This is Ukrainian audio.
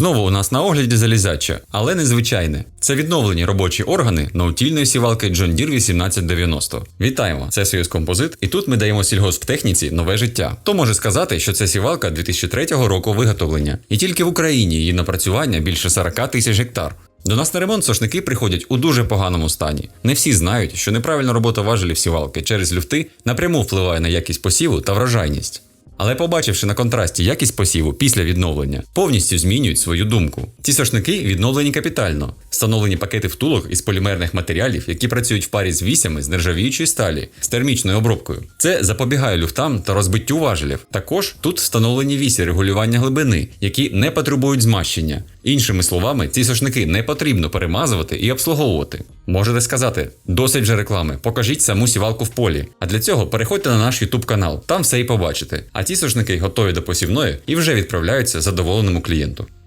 Знову у нас на огляді залізяче, але незвичайне. Це відновлені робочі органи наутільної сівалки John Deere 1890. Вітаємо! Це Союз Композит, і тут ми даємо сільгосптехніці нове життя. Хто може сказати, що це сівалка 2003 року виготовлення, і тільки в Україні її напрацювання більше 40 тисяч гектар. До нас на ремонт сошники приходять у дуже поганому стані. Не всі знають, що неправильна робота важелів сівалки через люфти напряму впливає на якість посіву та врожайність. Але побачивши на контрасті якість посіву після відновлення, повністю змінюють свою думку. Ці сошники відновлені капітально, встановлені пакети втулок із полімерних матеріалів, які працюють в парі з вісями з нержавіючої сталі з термічною обробкою. Це запобігає люфтам та розбиттю важелів. Також тут встановлені вісі регулювання глибини, які не потребують змащення. Іншими словами, ці сошники не потрібно перемазувати і обслуговувати. Можете сказати, досить вже реклами, покажіть саму сівалку в полі. А для цього переходьте на наш YouTube канал, там все і побачите. А ці сошники готові до посівної і вже відправляються задоволеному клієнту.